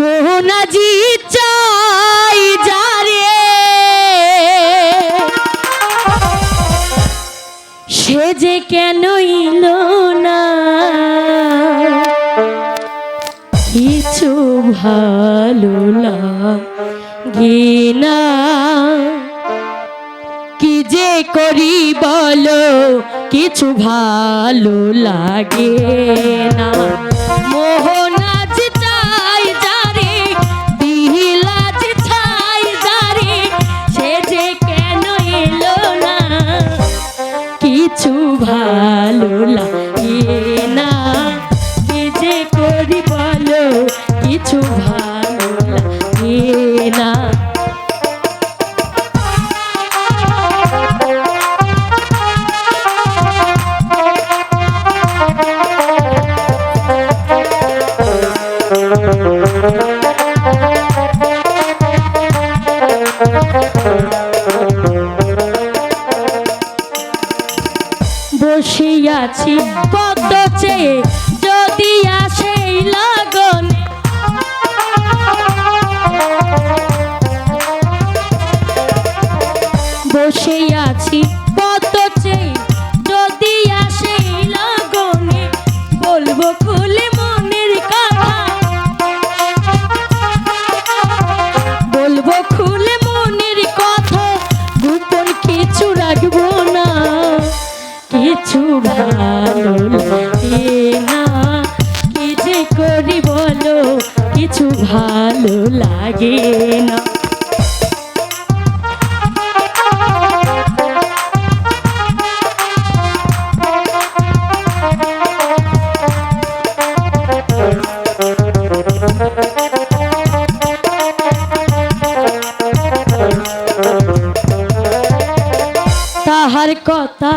মোহনাজি সে যে না? কিছু ভালো লাগে না। কি যে করি বলো, কিছু ভালো লাগে না। মোহনাজ ভালো লাগে না কি যে করি বলো কিছু ভালো লাগে না। বসিয়াছি পদ্ম চেয়ে যদি আসে কিছু ভালো লাগে না। তাহার কথা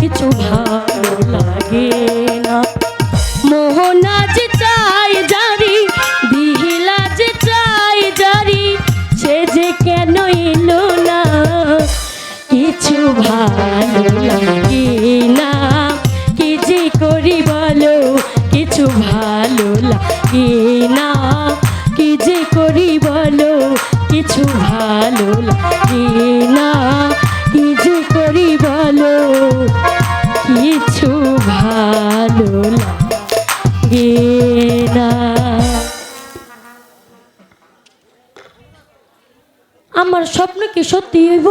কিছু ভালো লাগে না। মোহনাজ চাই জারি, দিহিলাজ চাই জারি, সে যে কেন এলো না? কিছু ভালো লাগে না। কি যে করি বলো, কিছু ভালো লাগে না। কি যে করি বলো, কিছু ভালো লাগে না। না আমার স্বপ্ন কি সত্যি হইব?